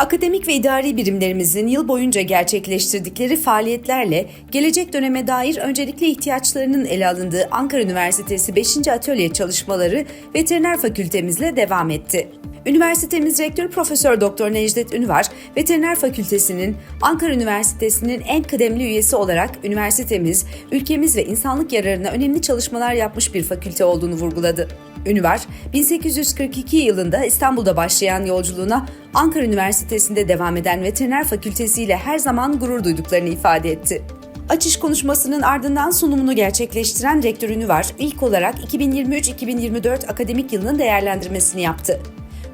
Akademik ve idari birimlerimizin yıl boyunca gerçekleştirdikleri faaliyetlerle gelecek döneme dair öncelikli ihtiyaçlarının ele alındığı Ankara Üniversitesi 5. Atölye çalışmaları Veteriner Fakültemizle devam etti. Üniversitemiz Rektörü Profesör Doktor Necdet Ünvar, Veteriner Fakültesinin Ankara Üniversitesi'nin en kıdemli üyesi olarak üniversitemiz, ülkemiz ve insanlık yararına önemli çalışmalar yapmış bir fakülte olduğunu vurguladı. Ünvar, 1842 yılında İstanbul'da başlayan yolculuğuna Ankara Üniversitesi'nde devam eden Veteriner Fakültesi ile her zaman gurur duyduklarını ifade etti. Açış konuşmasının ardından sunumunu gerçekleştiren rektör Ünvar, ilk olarak 2023-2024 akademik yılının değerlendirmesini yaptı.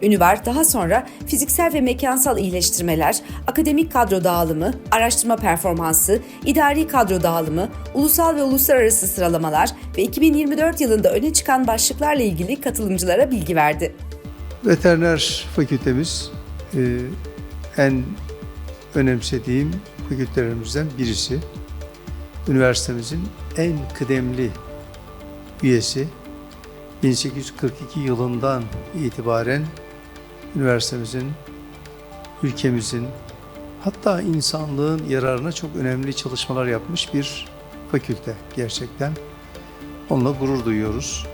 Ünüvar daha sonra fiziksel ve mekansal iyileştirmeler, akademik kadro dağılımı, araştırma performansı, idari kadro dağılımı, ulusal ve uluslararası sıralamalar ve 2024 yılında öne çıkan başlıklarla ilgili katılımcılara bilgi verdi. Veteriner fakültemiz e, en önemsediğim fakültelerimizden birisi. Üniversitemizin en kıdemli üyesi. 1842 yılından itibaren üniversitemizin, ülkemizin, hatta insanlığın yararına çok önemli çalışmalar yapmış bir fakülte gerçekten. Onunla gurur duyuyoruz.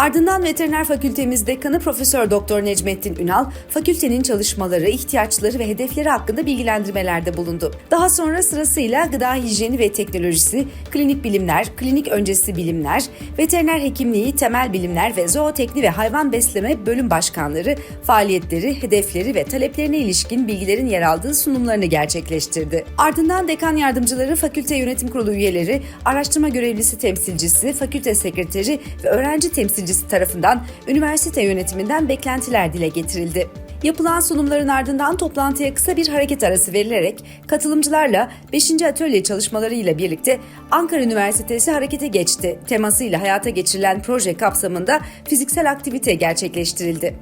Ardından Veteriner Fakültemiz Dekanı Profesör Doktor Necmettin Ünal, fakültenin çalışmaları, ihtiyaçları ve hedefleri hakkında bilgilendirmelerde bulundu. Daha sonra sırasıyla gıda hijyeni ve teknolojisi, klinik bilimler, klinik öncesi bilimler, veteriner hekimliği, temel bilimler ve zootekni ve hayvan besleme bölüm başkanları faaliyetleri, hedefleri ve taleplerine ilişkin bilgilerin yer aldığı sunumlarını gerçekleştirdi. Ardından dekan yardımcıları, fakülte yönetim kurulu üyeleri, araştırma görevlisi temsilcisi, fakülte sekreteri ve öğrenci temsilcisi tarafından üniversite yönetiminden beklentiler dile getirildi. Yapılan sunumların ardından toplantıya kısa bir hareket arası verilerek katılımcılarla 5. atölye çalışmalarıyla birlikte Ankara Üniversitesi harekete geçti temasıyla hayata geçirilen proje kapsamında fiziksel aktivite gerçekleştirildi.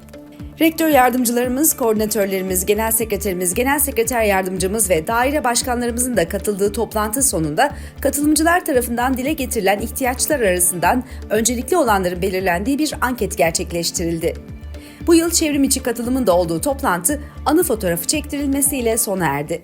Rektör yardımcılarımız, koordinatörlerimiz, genel sekreterimiz, genel sekreter yardımcımız ve daire başkanlarımızın da katıldığı toplantı sonunda katılımcılar tarafından dile getirilen ihtiyaçlar arasından öncelikli olanların belirlendiği bir anket gerçekleştirildi. Bu yıl çevrim içi katılımın da olduğu toplantı anı fotoğrafı çektirilmesiyle sona erdi.